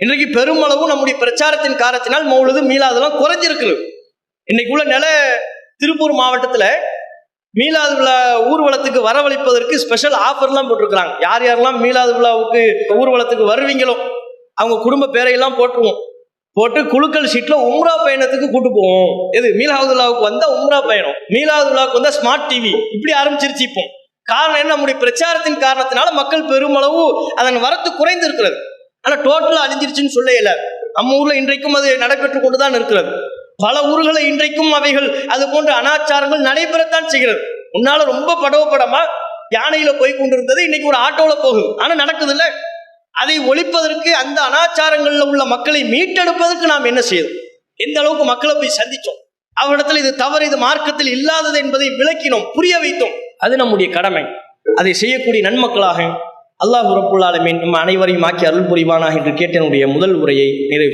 இன்றைக்கு பெருமளவு நம்முடைய பிரச்சாரத்தின் காரணத்தினால் மௌலுது மீளாதெல்லாம் குறைஞ்சிருக்கு இன்னைக்குள்ள நில திருப்பூர் மாவட்டத்தில் மீலாது விழா ஊர்வலத்துக்கு வரவழைப்பதற்கு ஸ்பெஷல் ஆஃபர்லாம் போட்டிருக்கிறாங்க. யார் யாரெல்லாம் மீலாது விழாவுக்கு ஊர்வலத்துக்கு வருவீங்களோ அவங்க குடும்ப பேரையெல்லாம் போட்டுருவோம் போட்டு குழுக்கள் சீட்டில் உம்ரா பயணத்துக்கு கூட்டு போவோம். எது? மீலாது விழாவுக்கு வந்தா உம்ரா பயணம். மீலாது விழாவுக்கு ஸ்மார்ட் டிவி இப்படி ஆரம்பிச்சிருச்சு இப்போ. காரணம் என்ன? நம்முடைய பிரச்சாரத்தின் காரணத்தினால மக்கள் பெருமளவு அதன் வரத்து குறைந்து இருக்கிறது ஆனால் டோட்டலாக அழிஞ்சிருச்சுன்னு சொல்ல நம்ம ஊரில் இன்றைக்கும் அது நடைபெற்று கொண்டு தான் இருக்கிறது. பல ஊர்களை இன்றைக்கும் அவைகள் அது போன்ற அனாச்சாரங்கள் நடைபெறத்தான் செய்கிறது. முன்னால ரொம்ப படவப்படமா யானையில போய் கொண்டிருந்தது இன்னைக்கு ஒரு ஆட்டோல போகுது. ஆனா நடக்குது இல்ல அதை ஒழிப்பதற்கு அந்த அனாச்சாரங்கள்ல உள்ள மக்களை மீட்டெடுப்பதற்கு நாம் என்ன செய்யணும் எந்த அளவுக்கு மக்களை போய் சந்திச்சோம்? அவரிடத்தில் இது தவறு இது மார்க்கத்தில் இல்லாதது என்பதை விளக்கினோம் புரிய வைத்தோம். அது நம்முடைய கடமை. அதை செய்யக்கூடிய நன்மக்களாக அல்லாஹ் ரப்புல் நம் நம்ம அனைவரையும் ஆக்கி அருள் புரிவானா என்று கேட்ட என்னுடைய முதல் உரையை நிறைவு